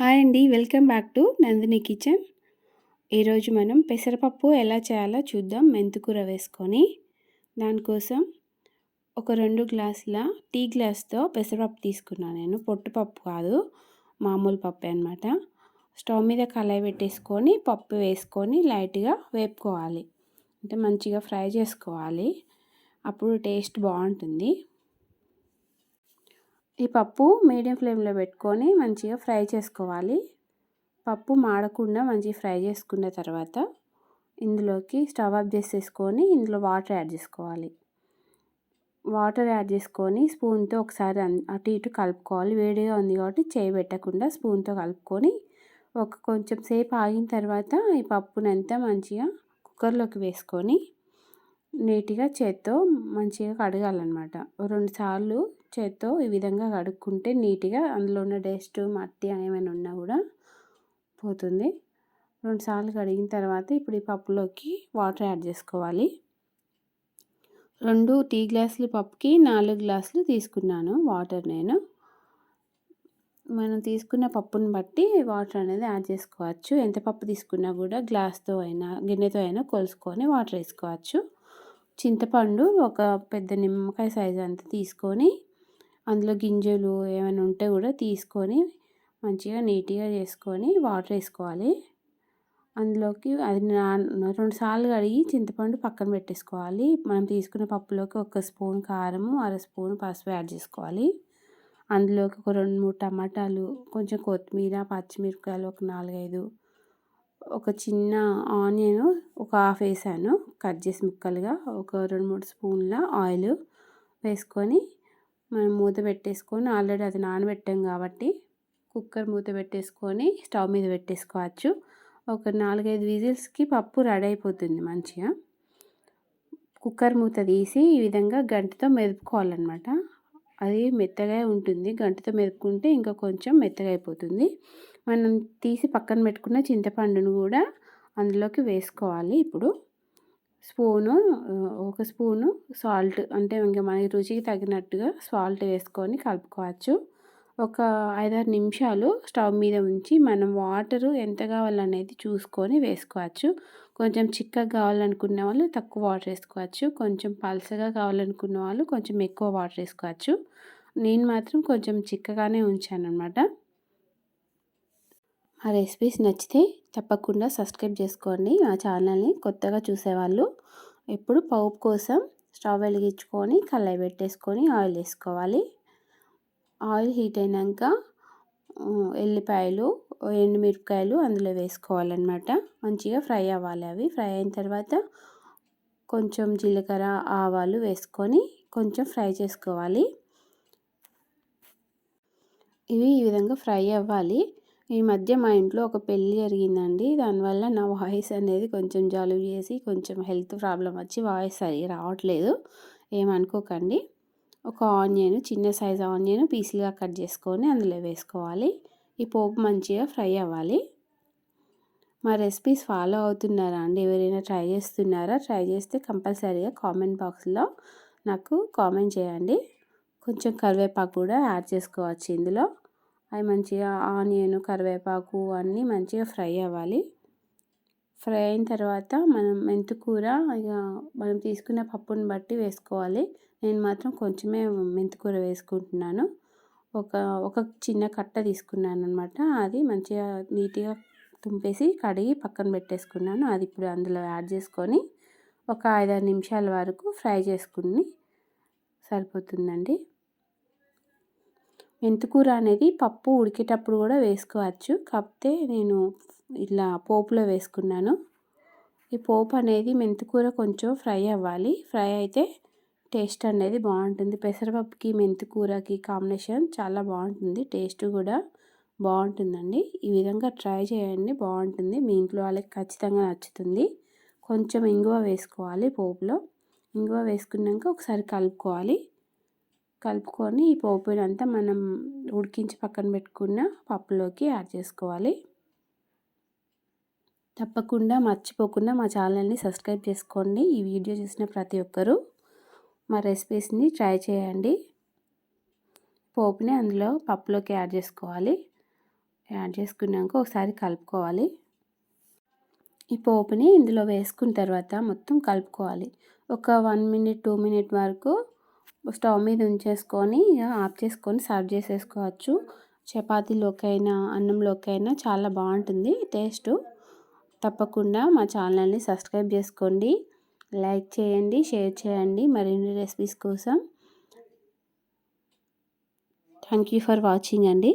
Hi అండి welcome back to Nandini kitchen. ఈరోజు మనం పెసరపప్పు ఎలా చేయాలో చూద్దాం మెంతుకూర వేసుకొని. దానికోసం ఒక రెండు గ్లాసుల టీ గ్లాస్తో పెసరపప్పు తీసుకున్నాను నేను. పొట్టుపప్పు కాదు మామూలు పప్పు అనమాట స్టవ్ మీద కళాయి పెట్టేసుకొని పప్పు వేసుకొని లైట్గా వేపుకోవాలి. అంటే మంచిగా ఫ్రై చేసుకోవాలి. అప్పుడు టేస్ట్ బాగుంటుంది. ఈ పప్పు మీడియం ఫ్లేమ్లో పెట్టుకొని మంచిగా ఫ్రై చేసుకోవాలి. పప్పు మాడకుండా మంచిగా ఫ్రై చేసుకున్న తర్వాత ఇందులోకి స్టవ్ ఆఫ్ చేసేసుకొని ఇందులో వాటర్ యాడ్ చేసుకోవాలి. వాటర్ యాడ్ చేసుకొని స్పూన్తో ఒకసారి అటు ఇటు కలుపుకోవాలి. వేడిగా ఉంది కాబట్టి చేయి పెట్టకుండా స్పూన్తో కలుపుకొని ఒక కొంచెం సేపు ఆగిన తర్వాత ఈ పప్పునంతా మంచిగా కుక్కర్లోకి వేసుకొని నీట్గా చేత్తో మంచిగా కడగాలన్నమాట. రెండు సార్లు చేత్తో ఈ విధంగా కడుక్కుంటే నీట్గా అందులో ఉన్న డస్ట్ మట్టి ఏమైనా ఉన్నా కూడా పోతుంది. రెండు సార్లు కడిగిన తర్వాత ఇప్పుడు ఈ పప్పులోకి వాటర్ యాడ్ చేసుకోవాలి. రెండు టీ గ్లాసులు పప్పుకి నాలుగు గ్లాసులు తీసుకున్నాను వాటర్ నేను. మనం తీసుకున్న పప్పుని బట్టి వాటర్ అనేది యాడ్ చేసుకోవచ్చు. ఎంత పప్పు తీసుకున్నా కూడా గ్లాస్తో అయినా గిన్నెతో అయినా కొలుసుకొని వాటర్ వేసుకోవచ్చు. చింతపండు ఒక పెద్ద నిమ్మకాయ సైజు అంతా తీసుకొని అందులో గింజలు ఏమైనా ఉంటే కూడా తీసుకొని మంచిగా నీట్గా చేసుకొని వాటర్ వేసుకోవాలి. అందులోకి అది రెండు సార్లు కడిగి చింతపండు పక్కన పెట్టేసుకోవాలి. మనం తీసుకున్న పప్పులోకి ఒక స్పూన్ కారము అర స్పూన్ పసుపు యాడ్ చేసుకోవాలి. అందులోకి ఒక రెండు మూడు టమాటాలు కొంచెం కొత్తిమీర పచ్చిమిరపకాయలు ఒక నాలుగైదు ఒక చిన్న ఆనియన్ ఒక హాఫ్ వేసాను. కట్ చేసి ముక్కలుగా ఒక రెండు మూడు స్పూన్ల ఆయిల్ వేసుకొని మనం మూత పెట్టేసుకొని ఆల్రెడీ అది నానబెట్టాం కాబట్టి కుక్కర్ మూత పెట్టేసుకొని స్టవ్ మీద పెట్టేసుకోవచ్చు. ఒక నాలుగైదు విజిల్స్కి పప్పు రెడీ అయిపోతుంది మంచిగా. కుక్కర్ మూత తీసి ఈ విధంగా గంటతో మెదుపుకోవాలన్నమాట. అది మెత్తగా ఉంటుంది. గంటతో మెదుపుకుంటే ఇంకా కొంచెం మెత్తగా అయిపోతుంది. మనం తీసి పక్కన పెట్టుకున్న చింతపండును కూడా అందులోకి వేసుకోవాలి ఇప్పుడు. స్పూను ఒక స్పూను సాల్ట్ అంటే ఇంకా మన రుచికి తగినట్టుగా సాల్ట్ వేసుకొని కలుపుకోవచ్చు. ఒక ఐదారు నిమిషాలు స్టవ్ మీద ఉంచి మనం వాటరు ఎంత కావాలనేది చూసుకొని వేసుకోవచ్చు. కొంచెం చిక్కగా కావాలనుకున్న వాళ్ళు తక్కువ వాటర్ వేసుకోవచ్చు. కొంచెం పలసగా కావాలనుకున్న వాళ్ళు కొంచెం ఎక్కువ వాటర్ వేసుకోవచ్చు. నేను మాత్రం కొంచెం చిక్కగానే ఉంచాను అనమాట ఆ రెసిపీస్ నచ్చితే తప్పకుండా సబ్స్క్రైబ్ చేసుకోండి. మా ఛానల్ని కొత్తగా చూసేవాళ్ళు ఇప్పుడు పౌపు కోసం స్టవ్ వెలిగించుకొని కళ్ళాయి పెట్టేసుకొని ఆయిల్ వేసుకోవాలి. ఆయిల్ హీట్ అయినాక ఎల్లిపాయలు ఎండుమిరపకాయలు అందులో వేసుకోవాలన్నమాట. మంచిగా ఫ్రై అవ్వాలి అవి. ఫ్రై అయిన తర్వాత కొంచెం జీలకర్ర ఆవాలు వేసుకొని కొంచెం ఫ్రై చేసుకోవాలి. ఇవి ఈ విధంగా ఫ్రై అవ్వాలి. ఈ మధ్య మా ఇంట్లో ఒక పెళ్ళి జరిగిందండి. దానివల్ల నా వాయిస్ అనేది కొంచెం జలుబు చేసి కొంచెం హెల్త్ ప్రాబ్లం వచ్చి వాయిస్ సరిగా రావట్లేదు. ఏమనుకోకండి. ఒక ఆనియన్ చిన్న సైజ్ ఆనియన్ పీసులుగా కట్ చేసుకొని అందులో వేసుకోవాలి. ఈ పోపు మంచిగా ఫ్రై అవ్వాలి. మా రెసిపీస్ ఫాలో అవుతున్నారా అండి? ఎవరైనా ట్రై చేస్తున్నారా? ట్రై చేస్తే కంపల్సరీగా కామెంట్ బాక్స్లో నాకు కామెంట్ చేయండి. కొంచెం కరివేపాకు కూడా యాడ్ చేసుకోవచ్చు ఇందులో. అవి మంచిగా ఆనియన్ కరివేపాకు అన్నీ మంచిగా ఫ్రై అవ్వాలి. ఫ్రై అయిన తర్వాత మనం మెంతికూర ఇక మనం తీసుకున్న పప్పుని బట్టి వేసుకోవాలి. నేను మాత్రం కొంచెమే మెంతికూర వేసుకుంటున్నాను. ఒక ఒక చిన్న కట్ట తీసుకున్నాను అనమాట అది మంచిగా నీట్గా తుంపేసి కడిగి పక్కన పెట్టేసుకున్నాను. అది ఇప్పుడు అందులో యాడ్ చేసుకొని ఒక ఐదారు నిమిషాల వరకు ఫ్రై చేసుకుని సరిపోతుందండి. మెంతికూర అనేది పప్పు ఉడికేటప్పుడు కూడా వేసుకోవచ్చు. కాకపోతే నేను ఇలా పోపులో వేసుకున్నాను. ఈ పోపు అనేది మెంతికూర కొంచెం ఫ్రై అవ్వాలి. ఫ్రై అయితే టేస్ట్ అనేది బాగుంటుంది. పెసరపప్పుకి మెంతికూరకి కాంబినేషన్ చాలా బాగుంటుంది. టేస్ట్ కూడా బాగుంటుందండి. ఈ విధంగా ట్రై చేయండి. బాగుంటుంది. మీ ఇంట్లో వాళ్ళకి ఖచ్చితంగా నచ్చుతుంది. కొంచెం ఇంగువ వేసుకోవాలి పోపులో. ఇంగువ వేసుకున్నాక ఒకసారి కలుపుకోవాలి. కలుపుకొని ఈ పోపునంతా మనం ఉడికించి పక్కన పెట్టుకున్న పప్పులోకి యాడ్ చేసుకోవాలి. తప్పకుండా మర్చిపోకుండా మా ఛానల్ని సబ్స్క్రైబ్ చేసుకోండి. ఈ వీడియో చూసిన ప్రతి ఒక్కరూ మా రెసిపీస్ని ట్రై చేయండి. పోపుని అందులో పప్పులోకి యాడ్ చేసుకోవాలి. యాడ్ చేసుకున్నాక ఒకసారి కలుపుకోవాలి. ఈ పోపుని ఇందులో వేసుకున్న తర్వాత మొత్తం కలుపుకోవాలి. ఒక వన్ మినిట్ టూ మినిట్ వరకు స్టవ్ మీద ఉంచేసుకొని ఆఫ్ చేసుకొని సర్వ్ చేసేసుకోవచ్చు. చపాతీలోకైనా అన్నంలోకైనా చాలా బాగుంటుంది టేస్ట్. తప్పకుండా మా ఛానల్ని సబ్స్క్రైబ్ చేసుకోండి. లైక్ చేయండి షేర్ చేయండి మరిన్ని రెసిపీస్ కోసం. థ్యాంక్ యూ ఫర్ వాచింగ్ అండి.